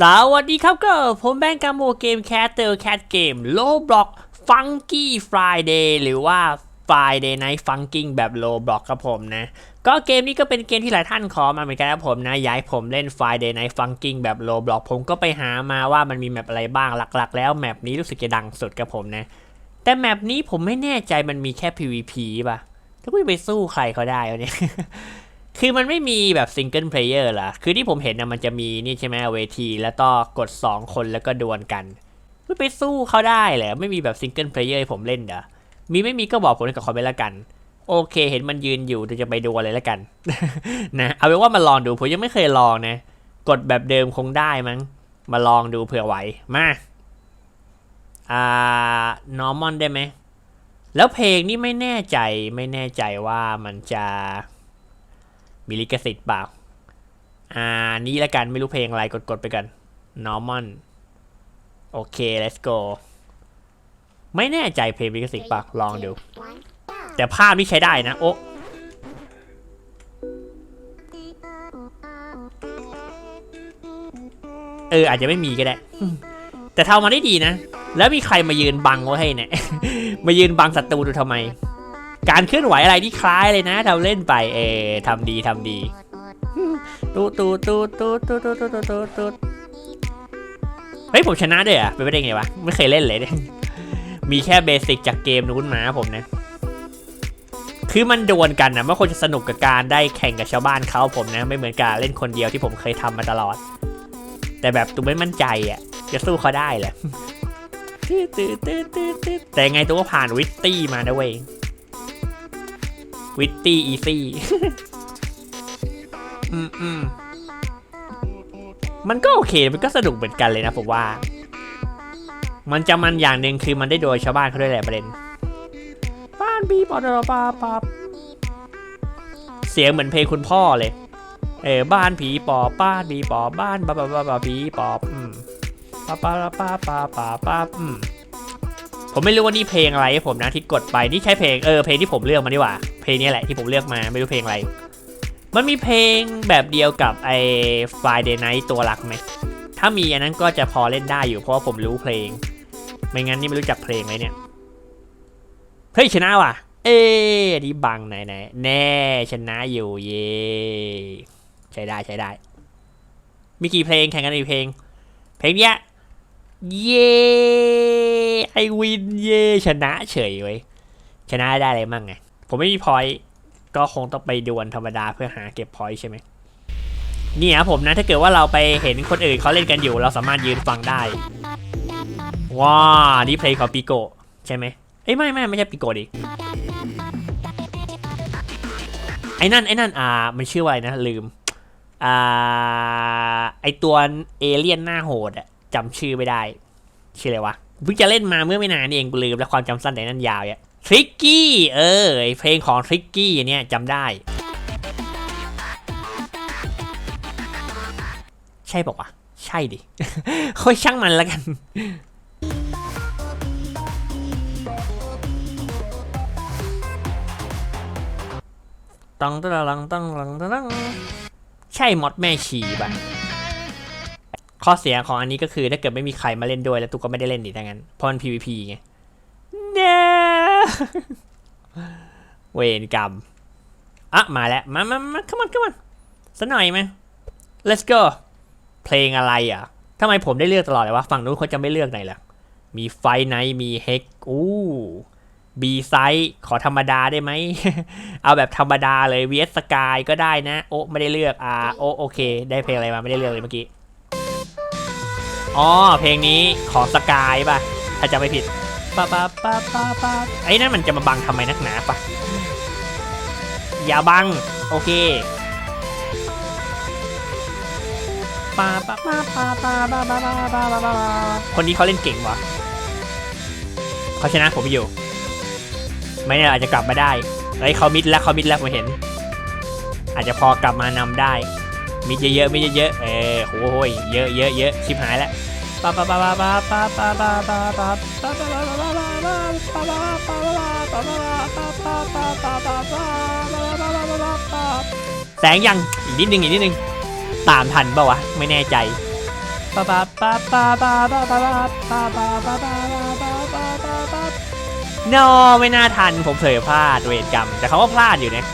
สวัสดีครับก็ผมแบงค์กาโมเกมแคสเตอร์แคทเกมโลบล็อกฟังกี้ฟรายเดย์หรือว่า Friday Night Funking แบบโลบล็อกครับผมนะ ก็เกมนี้ก็เป็นเกมที่หลายท่านขอมาเหมือนกันครับผมนะย้ายผมเล่น Friday Night Funking แบบโลบล็อกผมก็ไปหามาว่ามันมีแมปอะไรบ้างหลัก ๆ แล้วแมปนี้รู้สึกจะดังสุดครับผมนะ แต่แมปนี้ผมไม่แน่ใจมันมีแค่ PVP ป่ะถ้ากูจะไปสู้ใครเขาได้เนี่ย คือมันไม่มีแบบซิงเกิลเพลเยอร์ล่ะ คือที่ผมเห็นนะมันจะมีนี่ใช่ไหมเวที แล้วก็กด 2 คนแล้วก็ดวลกันไม่ไปสู้เขาได้เหรอไม่มีแบบซิงเกิลเพลเยอร์ให้ผมเล่นเด้อมีไม่มีก็บอกผมในกับคอมเมนต์ละกัน โอเค เห็นมันยืนอยู่เดี๋ยวจะไปดูอะไรละกันนะเอาเป็นว่ามาลองดูผมยังไม่เคยลองนะกดแบบเดิมคงได้มั้ง มาลองดูเผื่อไหวมาอ่านอร์มอนได้ไหมแล้วเพลงนี่ไม่แน่ใจไม่แน่ใจว่ามันจะ มีลิขสิทธิ์เปล่า อ่า นี่ละกันไม่รู้เพลงอะไรกดกดไปกัน normal โอเค let's go ไม่แน่ใจเพลงลิขสิทธิ์เปล่าลองดู แต่ภาพนี่ใช้ได้นะ โอ้เออ อาจจะไม่มีก็ได้ แต่ทำมาได้ดีนะ แล้วมีใครมายืนบังไว้ให้เนี่ย มายืนบังศัตรูดูทำไม การเคลื่อนไหวอะไรที่คล้ายเลยนะทำเล่นไปเอทำดีทำดีตูดตูตูตูตูตูตูตูตูเฮ้ยผมชนะด้วยอะเป็นไปได้ไงวะไม่เคยเล่นเลยเนี่ยมีแค่เบสิกจากเกมนู้นมาผมนะ คือมันดวลกันนะมันควรจะสนุกกับการได้แข่งกับชาวบ้านเขาผมนะ ไม่เหมือนการเล่นคนเดียวที่ผมเคยทำมาตลอด แต่แบบตูไม่มั่นใจอะจะสู้เขาได้แหละแต่ไงตัวก็ผ่านวิตตี้มานะเว้ย วิตตี้อีซี่อืมอืมมันก็โอเค มันก็สนุกเหมือนกันเลยนะผมว่า มันจะมันอย่างหนึ่งคือมันได้โดยชาวบ้านเขาด้วยแหละประเด็น บ้านบีปอดปาปาเสียงเหมือนเพลงคุณพ่อเลย เออบ้านผีปอบบ้านผีปอบบ้านบ้าบ้าบ้าบ้าผีปอบอืมปาปาปาปาปาปาอืม ผมไม่รู้ว่านี่เพลงอะไรผมนะที่กดไปนี่ใช่เพลงเออเพลงที่ผมเลือกมาดีกว่า เพลงนี้แหละที่ผมเลือกมาไม่รู้เพลงอะไร มันมีเพลงแบบเดียวกับไอ้ Friday Night ตัวหลักไหมถ้ามีอันนั้นก็จะพอเล่นได้อยู่เพราะว่าผมรู้เพลง ไม่งั้นนี่ไม่รู้จักเพลงเลยเนี่ยเฮ้ยชนะว่ะ เอ๊ะอันนี้บังไหนไหนแน่ชนะอยู่เย่ใช้ได้ใช้ได้ มีกี่เพลงแข่งกันกี่เพลง เพลงเนี้ย เย้ไอวินเย่ชนะเฉยเว้ยชนะได้อะไรมั่งไง ผมไม่มีพอยก็คงต้องไปดวลธรรมดาเพื่อหาเก็บพอยใช่ไหมนี่ครับผมนะถ้าเกิดว่าเราไปเห็นคนอื่นเขาเล่นกันอยู่ เราสามารถยืนฟังได้ ว้านี่เพลงของปิโกใช่ไหมเอ้ยไม่ไม่ไม่ใช่ปิโกดิไอ้นั่นไอ้นั่นอ่า มันชื่อว่าอะไรนะลืม อ่า ไอตัวเอเลี่ยนหน้าโหดอะ จำชื่อไม่ได้ ชื่ออะไรวะเพิ่งจะเล่นมาเมื่อไม่นานนี่เองกูลืมแล้วความจำสั้นแต่นั่นยาวเนี่ยทริกกี้เออเพลงของทริกกี้เนี่ยจำได้ ใช่บอกว่าวะใช่ดิค่อยช่างมันแล้วกันต้องต้องต้องต้องต้องต้องใช่มอดแม่ชีป่ะ ข้อเสียของอันนี้ก็คือถ้าเกิดไม่มีใครมาเล่นด้วยแล้วตุกก็ไม่ได้เล่นดิดังนั้นเพราะมัน PVP ไงเน่เวรกรรมอะมาแล้ว มามามา come on come on สักหน่อยไหม let's go เพลงอะไรอะทำไมผมได้เลือกตลอดเลยวะ ฝั่งนู้นเขาจะไม่เลือกไหนล่ะ มีไฟไนมีเฮกอู้บีไซขอธรรมดาได้ไหม เอาแบบธรรมดาเลย VS สกายก็ได้นะ โอ้ไม่ได้เลือก อ่า โอ้โอเค ได้เพลงอะไรมาไม่ได้เลือกเลยเมื่อกี้ อ๋อเพลงนี้ของสกายป่ะ ถ้าจะไม่ผิดปะปะปะปะปะไอ้นั่นมันจะมาบังทำไมนักหนาปะอย่าบัง โอเคปะปะปะปะปะปะปะปะปะปะปะคนนี้เขาเล่นเก่งวะเขาชนะผมอยู่ ไม่แน่อาจจะกลับมาได้ไอ้เขามิดแล้วเขามิดแล้วผมเห็น อาจจะพอกลับมานำได้ มิดเยอะๆมิดเยอะๆเออโหยเยอะเยอะเยอะชิบหายแล้ว แสงยังอีกนิดนึงอีกนิดนึงตามทันเปล่าวะไม่แน่ใจปะปะปะปะปะปะปะปะปะปะปะปะปะปะปะปะปะนอไม่น่าทันผมเผยพลาดเวรกรรมแต่เขาก็พลาดอยู่เนี่ย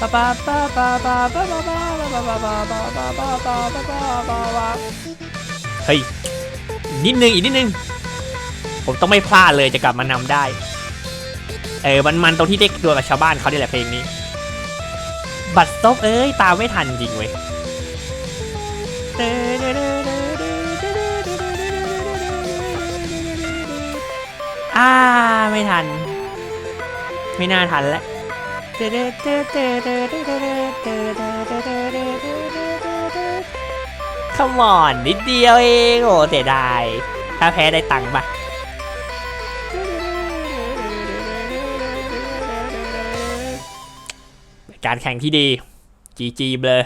ปะปะปะปะปะปะปะปะปะปะปะปะปะปะ เฮ้ยนิดนึงอีกนิดนึง ผมต้องไม่พลาดเลยจะกลับมานำได้ เออมันมันตรงที่ได้ตัวกับชาวบ้านเขาได้แหละเพลงนี้ บัตรซบเอ้ยตามไม่ทันจริงเว้ยอ่าไม่ทัน ไม่น่าทันแล้ว ขมอนนิดเดียวเองโอ้เสียดาย ถ้าแพ้ได้ตังค์ปะการแข่งที่ดี GG เบลอ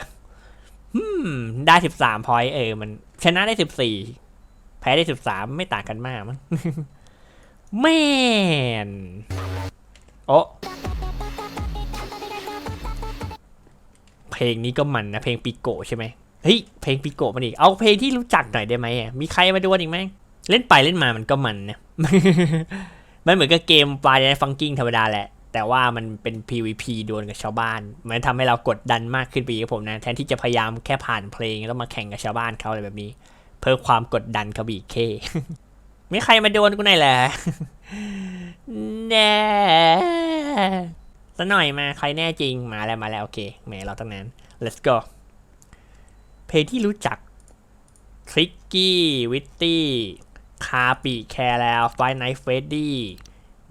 อืมได้13พอยต์เออ มันชนะได้14แพ้ได้13ไม่ต่างกันมากมั้งแมนโอ้เพลงนี้ก็มันนะ เพลงปิโกใช่ไหม เฮ้ยเพลงปิโกะมันอีก เอาเพลงที่รู้จักหน่อยได้ไหมมีใครมาดูอีกไหมเล่นไปเล่นมามันก็มันนะมันเหมือนกับเกมปลายในฟังกิ้งธรรมดาแหละ แต่ว่ามันเป็น PVP ดวลกับชาวบ้าน มันทำให้เรากดดันมากขึ้นไปกครับผมนะ แทนที่จะพยายามแค่ผ่านเพลงแล้วมาแข่งกับชาวบ้านเขาอะไรแบบนี้ เพิ่มความกดดันเขาบีกเคไม่ใครมาโดนกูหน่อยแหละแน่สักหน่อยมาใครแน่จริงมาแล้วมาแล้วโอเคแหมเราตั้งนั้น let's go เพลงที่รู้จักทริกกี้วิตตี้คาปีแคร์แล้วไฟไนท์เฟดดี้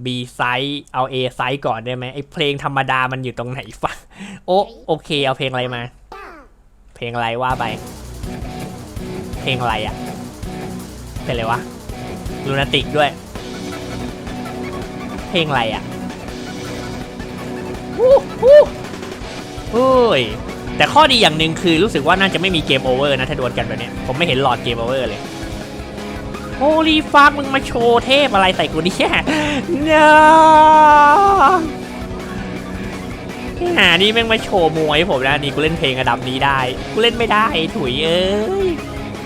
B ไซส์เอา A ไซส์ก่อนได้ไหมไอเพลงธรรมดามันอยู่ตรงไหนฟะโอโอเค เอาเพลงอะไรมา เพลงอะไรว่าไป เพลงอะไรอะเพลงอะไรวะลูนาติกด้วย เพลงอะไรอะฮู้ฮู้โอ้ย แต่ข้อดีอย่างหนึ่งคือรู้สึกว่าน่าจะไม่มีเกมโอเวอร์นะถ้าดวลกันแบบนี้ผมไม่เห็นหลอดเกมโอเวอร์เลยโฮลีฟักมึงมาโชว์เทพอะไรใส่กูดิแค่เนาหานี่แม่งมาโชว์มวยผมนะนี่กูเล่นเพลงระดับนี้ได้ กูเล่นไม่ได้ถุยเอ้ย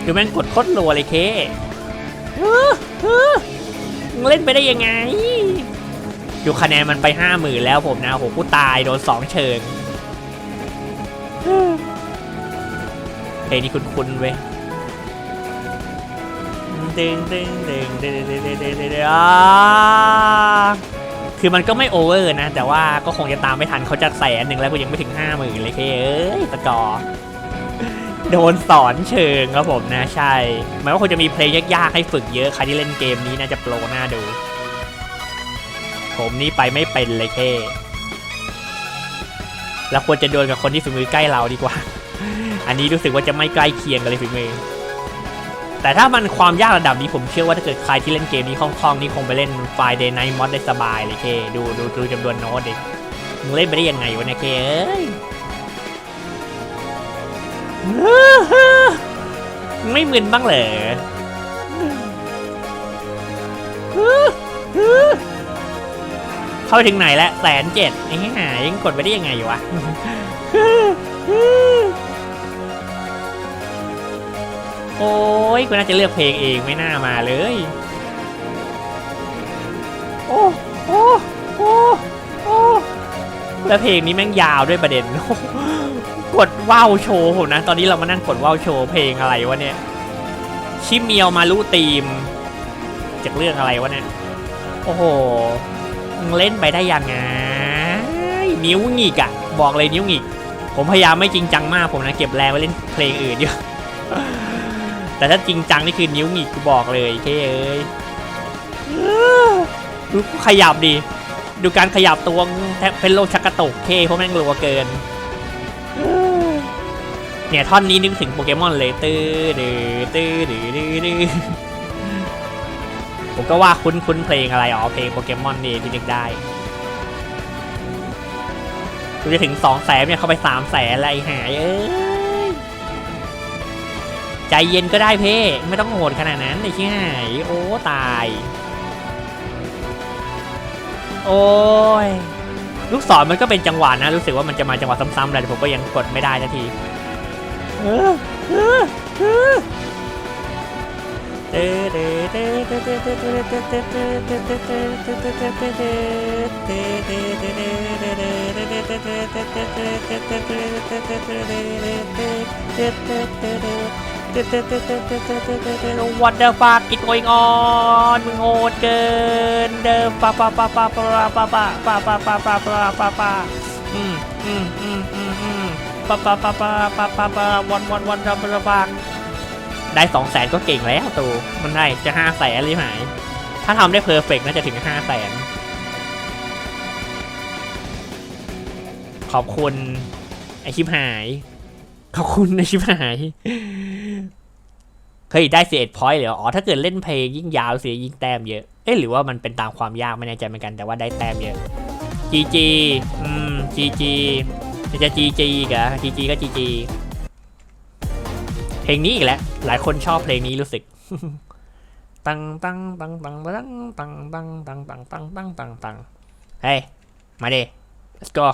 ดูแม่งกดโคตรรัวเลยเคเฮ้อเฮ้อมึงเล่นไปได้ยังไง ดูคะแนนมันไปห้าหมื่นแล้วผมนะโหกูตายโดนสองเชิง เพลงนี้คุ้นๆเว้ยดึงดึงดึงดึงดึงดึงดึงดึงอ่าคือมันก็ไม่โอเวอร์นะ แต่ว่าก็คงจะตามไม่ทันเขาจะแสนหนึ่งแล้วกูยังไม่ถึงห้าหมื่นเลยเคเอ้ยสกอร์โดนสอนเชิงครับผมนะใช่หมายว่าคงจะมีเพลงยากๆให้ฝึกเยอะใครที่เล่นเกมนี้น่าจะโปรหน่าดู ผมนี่ไปไม่เป็นเลยเค แล้วควรจะโดนกับคนที่ฝีมือใกล้เราดีกว่า อันนี้รู้สึกว่าจะไม่ใกล้เคียงกันเลยฝีมือ แต่ถ้ามันความยากระดับนี้ผมเชื่อว่าถ้าเกิดใครที่เล่นเกมนี้คล่องๆนี่คงไปเล่นไฟเดย์ไนท์มอดได้สบายเลยเคดูดูดูจำนวนโน้ตดิมึงเล่นไปได้ยังไงวะเนี่ยเคเอ้ยมึงไม่มึนบ้างเหรอ เข้าไปถึงไหนแล้วแสนเจ็ดไอ้ห่ายังกดไปได้ยังไงอยู่วะโอ้ยกูน่าจะเลือกเพลงเองไม่น่ามาเลย โอ้โอ้โอ้โอ้แล้วเพลงนี้แม่งยาวด้วยประเด็น กดว้าวโชว์ผมนะ ตอนนี้เรามานั่งกดว้าวโชว์เพลงอะไรวะเนี่ย ชิเมียวมารู้ตีมจากเรื่องอะไรวะเนี่ย โอ้โห เล่นไปได้ยังไงนิ้วหงิกอะบอกเลยนิ้วหงิก ผมพยายามไม่จริงจังมากผมนะเก็บแรงไว้เล่นเพลงอื่นอยู่แต่ถ้าจริงจังนี่คือนิ้วหงิกกูบอกเลยเคเอ้ยดูขยับดิดูการขยับตัวแทบเป็นโลชักกระตุกเคเพราะแม่งรัวเกินเนี่ยท่อนนี้นึกถึงโปเกมอนเลยตื้อดื้อตื้อดื้อดื้อดื้อ ผมก็ว่าคุ้นคุ้นเพลงอะไรอ๋อเพลงโปเกมอนนี่ที่นึกได้กูจะถึงสองแสนเนี่ยเข้าไปสามแสนอะไรหายเอ้ยใจเย็นก็ได้เพ่ไม่ต้องโหดขนาดนั้นไอ้ชี้หายโอ้ตาย โอ้ยลูกศรมันก็เป็นจังหวะนะรู้สึกว่ามันจะมาจังหวะซ้ำๆแหละแต่ผมก็ยังกดไม่ได้สักทีเออเออเออ What the fuck is going on มึงโหดเกินเดิมปะปะปะปะปะปะปะปะปะปะปะปะปะปะปะอืมอืมอืมอืมอืมปะปะปะปะปะปะปะวันวันวันปะปะปะ ได้สองแสนก็เก่งแล้วตูมันได้จะห้าแสนหรือหาย ถ้าทำได้เพอร์เฟกน่าจะถึงห้าแสนขอบคุณไอชิบหาย ขอบคุณไอชิบหายเฮ้ยได้เสียพอยต์เหรออ๋อถ้าเกิดเล่นเพลงยิ่งยาวเสียยิ่งแต้มเยอะ เอ๊ะหรือว่ามันเป็นตามความยากไม่แน่ใจเหมือนกันแต่ว่าได้แต้มเยอะ GG อืม GG จะ GG อีกเหรอ GG ก็ GG เพลงนี้อีกแล้ว หลายคนชอบเพลงนี้รู้สึก ตังตังตังตังตังตังตังตังตังตังตังตังตังเฮ้ย มาดิ let's go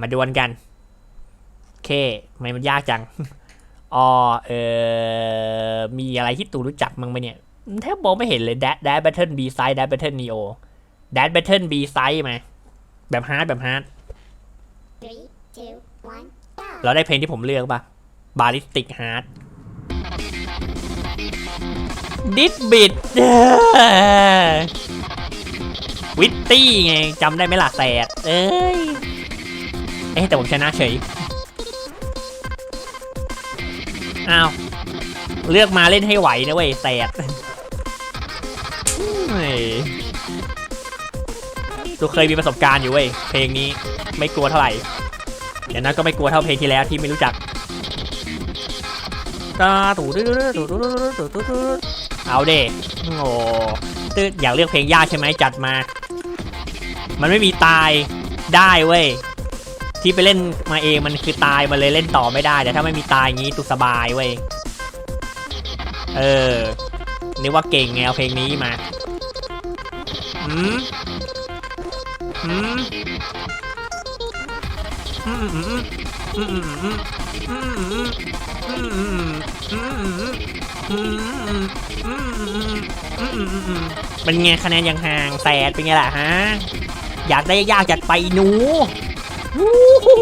มาดวลกันโอเคทำไมมันยากจังอ๋อเออมีอะไรที่ตูรู้จักมั้งไหมเนี่ยแทบมองไม่เห็นเลยแดดแดดแบทเทิลบีไซด์แดดแบทเทิลนีโอแดดแบทเทิลบีไซด์มาแบบฮาร์ดแบบฮาร์ด Three, two, one, go! เราได้เพลงที่ผมเลือกปะ บาลิสติกฮาร์ดดิสบิดวิตตี้ไงจำได้ไหมล่ะแสดเอ้ย เอ๊แต่ผมชนะเฉย อ้าว เลือกมาเล่นให้ไหวนะเว้ยแสดเฮ้ยตูเคยมีประสบการณ์อยู่เว้ย เพลงนี้ไม่กลัวเท่าไหร่เดี๋ยวนั้นก็ไม่กลัวเท่าเพลงที่แล้วที่ไม่รู้จัก ตาตูดูดูดูดูดูดูดูดูเอาเด้โอ้ตึ๊ดอยากเลือกเพลงยากใช่ไหมจัดมา มันไม่มีตายได้เว้ยที่ไปเล่นมาเองมันคือตายมาเลยเล่นต่อไม่ได้แต่ถ้าไม่มีตายงี้ตุสบายเว้ยเออนึกว่าเก่งไงเอาเพลงนี้มาอืมอืมอืมอืมอืมอืมอืมอืม เป็นไงคะแนนยังห่างแสดเป็นไงล่ะฮะ อยากได้ยากจัดไปหนูวู้ฮู้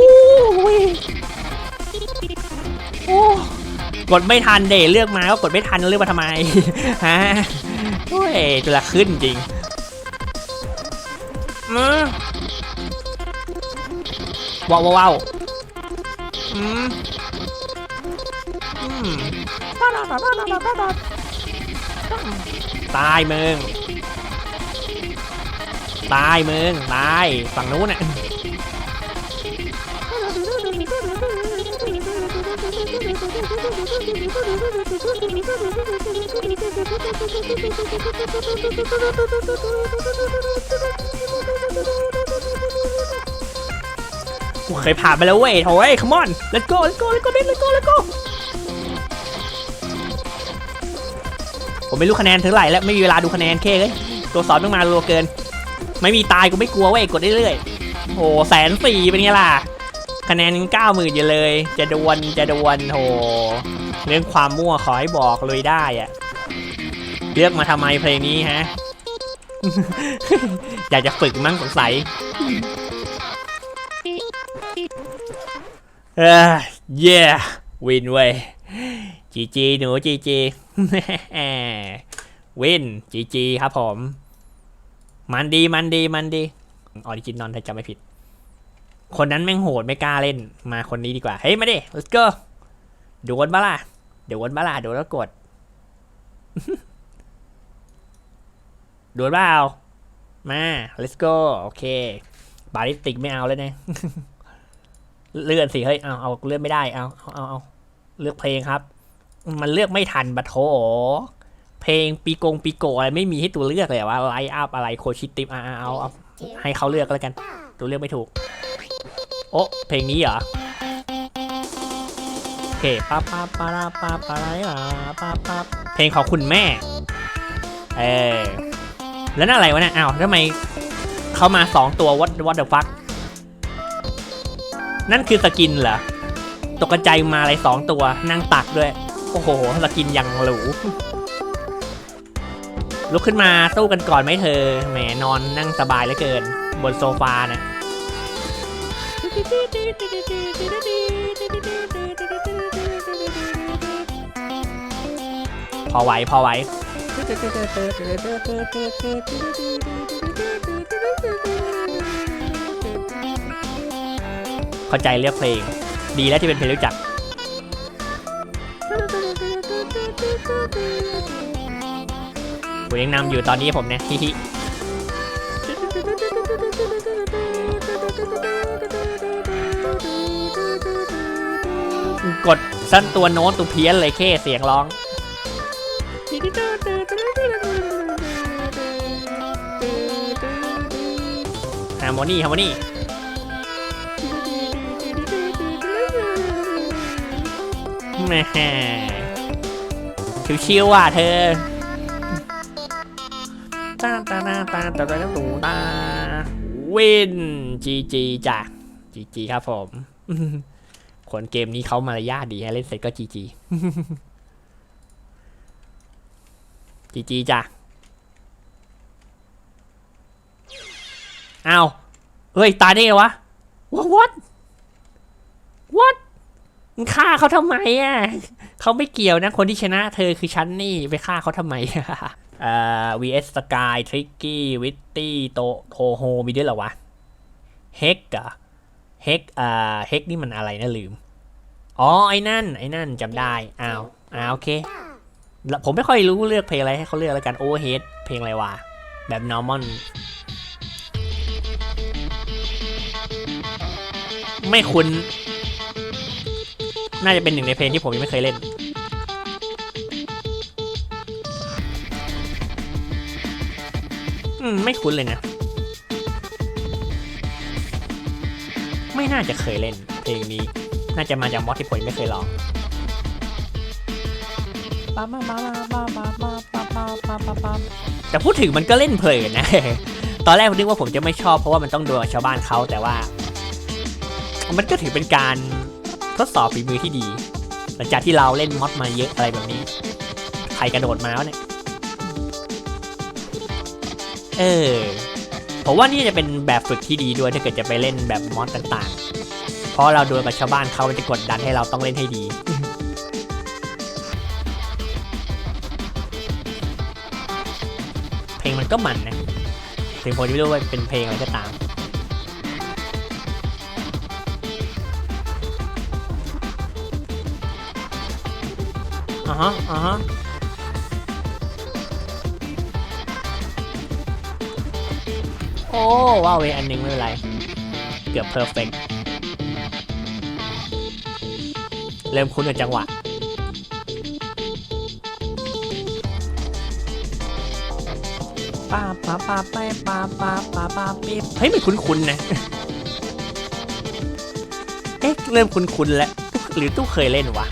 โอ้กดไม่ทันเดเลือกมาก็กดไม่ทันเลือกมาทำไมฮะโอ้ยจะละขึ้นจริงว้าวว้าวอืม ตายมึง ตายมึง ตาย ฝั่งนู้นน่ะกูเคยผ่านไปแล้วเว้ยโอ้ย come on let's go let's go let's go let's go let's go ผมไม่รู้คะแนนเท่าไหร่แล้วไม่มีเวลาดูคะแนนเค้เลยตัวสอนต้องมารัวเกิน ไม่มีตายกูไม่กลัวเว้ยกดเรื่อยๆโหแสนสี่เป็นไงล่ะ คะแนนเก้าหมื่นอยู่เลย จะดวลจะดวลโหเรื่องความมั่วขอให้บอกเลยได้อะเลือกมาทำไมเพลงนี้ฮะ อยากจะฝึกมั้งสงสัยเออเย่วินเว้ยจีจีหนูจีจี วินจีจีครับผม มันดีมันดีมันดีออริจินอลถ้าจำไม่ผิด คนนั้นแม่งโหดไม่กล้าเล่นมาคนนี้ดีกว่า เฮ้ย มาดิ let's go ดวลบ้าล่ะดวลบ้าล่ะดวลแล้วกดดวลเปล่ามา let's go โอเค บาริสติกไม่เอาแล้วเนี่ยเลื่อนสิเฮ้ยเอาเอาเลื่อนไม่ได้เอาเอาเอาเลือกเพลงครับ มันเลือกไม่ทันบะโถเพลงปีโกงปีโกอะไรไม่มีให้ตัวเลือกเลยว่าไลฟ์อัพอะไรโคชิติมเอาเอาเอาให้เขาเลือกแล้วกัน ตัวเลือกไม่ถูก โอ้เพลงนี้เหรอโอเคปาปาปาราปาปาไรปาปาเพลงของคุณแม่ เออแล้วนั่นอะไรวะเนี่ยอ้าวทำไมเขามาสองตัววัดวัดเดอะฟักนั่นคือสกินเหรอตกใจมาอะไรสองตัวนั่งตักด้วย โอ้โหสกินอย่างหรูลุกขึ้นมาสู้กันก่อนไหมเธอ แหมนอนนั่งสบายเหลือเกิน บนโซฟานะพอไหวพอไหวเข้าใจเลือกเพลง ดีแล้วที่เป็นเพลงรู้จัก ผมยังนำอยู่ตอนนี้ผมเนี่ยฮิฮิกดสั้นตัวโน้ตตัวเพี้ยนเลยแค่เสียงร้อง ฮาร์โมนีฮาร์โมนีแม่ชิวๆว่ะเธอ ตาตาตาตาตาตาตูตาวินจีจีจ้ะจีจีครับผมคนเกมนี้เขามารยาทดีฮะเล่นเสร็จก็จีจีจีจีจ้ะเอ้าเฮ้ย ตายได้ไงวะ what what มึงฆ่าเขาทำไมอะเขาไม่เกี่ยวนะ คนที่ชนะเธอคือฉันนี่ ไปฆ่าเขาทำไม อ่อ vs sky tricky witty โตโทโฮมีด้วยเหรอวะ heck อะ heck อ่า heck นี่มันอะไรนะลืม อ๋อ ไอ้นั่น ไอ้นั่นจำได้อ้าวอ้าวโอเค ผมไม่ค่อยรู้เลือกเพลงอะไรให้เขาเลือกแล้วกัน overhead เพลงอะไรวะ แบบ normal ไม่คุ้น น่าจะเป็นหนึ่งในเพลงที่ผมยังไม่เคยเล่น อืม ไม่คุ้นเลยนะ ไม่น่าจะเคยเล่น เพลงนี้ น่าจะมาจากมอสที่ผมไม่เคยลองแต่พูดถึงมันก็เล่นเพลินนะ ตอนแรกผมนึกว่าผมจะไม่ชอบเพราะว่ามันต้องดูชาวบ้านเขาแต่ว่า มันก็ถือเป็นการทดสอบฝีมือที่ดี หลังจากที่เราเล่นมอดมาเยอะอะไรแบบนี้ ใครกระโดดมาแล้วเนี่ย เออ ผมว่านี่จะเป็นแบบฝึกที่ดีด้วยถ้าเกิดจะไปเล่นแบบมอดต่างๆ เพราะเราดูกับชาวบ้านเขาจะกดดันให้เราต้องเล่นให้ดีเพลงมันก็มันนะถึงผมจะไม่รู้ว่าเป็นเพลงอะไรก็ตาม อ่าฮะอ่าฮะ โอ้ว้าวเวอันนึงไม่เป็นไร เกือบเพอร์เฟกเริ่มคุ้นกับจังหวะ ป้าป้าป้าไปป้าป้าป้าป้าปี๊บเฮ้ยไม่คุ้นๆนะ เอ๊ะเริ่มคุ้นๆแล้ว หรือตู้เคยเล่นวะ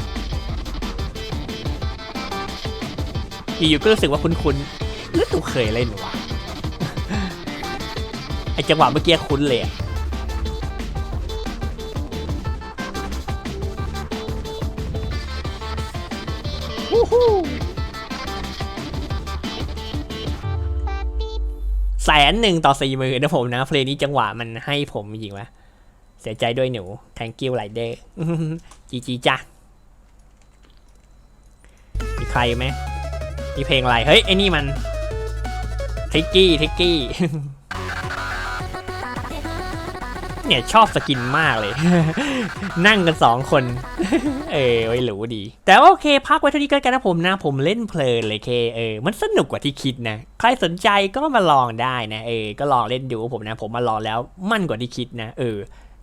อยู่ๆก็รู้สึกว่าคุ้นๆหรือตู้เคยเล่นวะ จังหวะเมื่อกี้คุ้นเลยอะวู้ฮู้แสนหนึ่งต่อสี่หมื่นนะผมนะเพลงนี้จังหวะมันให้ผมจริงวะเสียใจด้วยหนู thank you rider จีจีจ้ะมีใครไหมมีเพลงอะไร เฮ้ย ไอ้นี่มัน ทิกกี้ ทิกกี้ เนี่ยชอบสกินมากเลย นั่งกันสองคน เออไว้หรูดี แต่ว่าโอเคพักไว้เท่านี้ก็แล้วกันนะผมนะ ผมเล่นเพลินเลยเคเออมันสนุกกว่าที่คิดนะ ใครสนใจก็มาลองได้นะเออก็ลองเล่นดูผมนะ ผมมาลองแล้วมั่นกว่าที่คิดนะเออ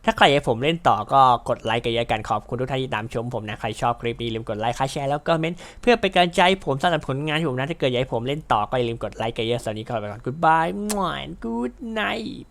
ถ้าใครอยากให้ผมเล่นต่อก็กดไลค์กันเยอะกันขอบคุณทุกท่านที่ตามชมผมนะ ใครชอบคลิปนี้อย่าลืมกดไลค์ค่าแชร์แล้วก็เมนต์เพื่อเป็นกำลังใจให้ผมสร้างผลงานที่ผมนะถ้าเกิดอยากให้ผมเล่นต่อก็อย่าลืมกดไลค์กันเยอะสวัสดีครับไปก่อน goodbye มวน good night